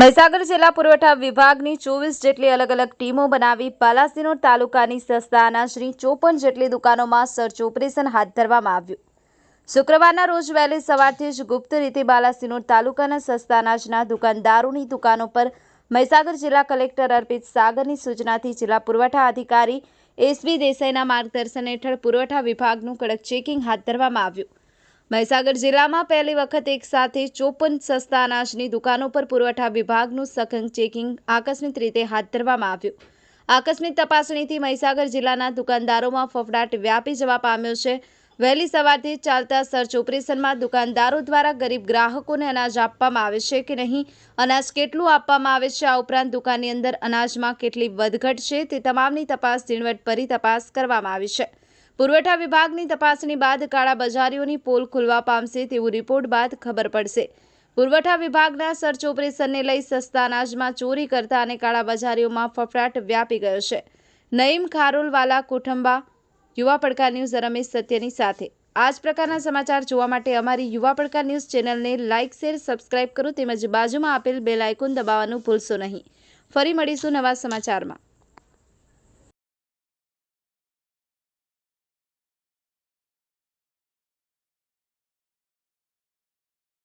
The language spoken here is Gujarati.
મહીસાગર જિલ્લા પુરવઠા વિભાગની ચોવીસ જેટલી અલગ અલગ ટીમો બનાવી બાલાસિનોર તાલુકાની સસ્તા અનાજની ચોપન જેટલી દુકાનોમાં સર્ચ ઓપરેશન હાથ ધરવામાં આવ્યું. શુક્રવારના રોજ વહેલી સવારથી જ ગુપ્ત રીતે બાલાસિનોર તાલુકાના સસ્તા અનાજના દુકાનદારોની દુકાનો પર મહીસાગર જિલ્લા કલેક્ટર અર્પિત સાગરની સૂચનાથી જિલ્લા પુરવઠા અધિકારી એસબી દેસાઈના માર્ગદર્શન હેઠળ પુરવઠા વિભાગનું કડક ચેકિંગ હાથ ધરવામાં આવ્યું. મહીસાગર જિલ્લામાં પહેલી વખત એક સાથે ચોપન સસ્તા અનાજની દુકાનો પર પુરવઠા વિભાગનું સઘન ચેકિંગ આકસ્મિક રીતે હાથ ધરવામાં આવ્યું. આકસ્મિક તપાસણીથી મહીસાગર જિલ્લાના દુકાનદારોમાં ફફડાટ વ્યાપી જવા પામ્યો છે. વહેલી સવારથી ચાલતા સર્ચ ઓપરેશનમાં દુકાનદારો દ્વારા ગરીબ ગ્રાહકોને અનાજ આપવામાં આવે છે કે નહીં, અનાજ કેટલું આપવામાં આવે છે, આ ઉપરાંત દુકાનની અંદર અનાજમાં કેટલી વધઘટ છે તે તમામની તપાસ ઝીણવટભરી તપાસ કરવામાં આવી છે. પુરવઠા વિભાગની તપાસણી બાદ કાળાબજારીઓની પોલ ખુલવા પામશે તેવું રિપોર્ટ બાદ ખબર પડશે. પુરવઠા વિભાગના સર્ચ ઓપરેશનને લઈ સસ્તા અનાજમાં ચોરી કરતા અને કાળાબજારીઓમાં ફફડાટ વ્યાપી ગયો છે. નઈમ ખારોલવાલા કોઠંબા, યુવા પડકાર ન્યૂઝ રમેશ સત્યની સાથે. આ જ પ્રકારના સમાચાર જોવા માટે અમારી યુવા પડકાર ન્યૂઝ ચેનલને લાઇક શેર, સબસ્ક્રાઇબ કરો તેમજ બાજુમાં આપેલ બેલ આઇકોન દબાવવાનું ભૂલશો નહીં. ફરી મળીશું નવા સમાચારમાં.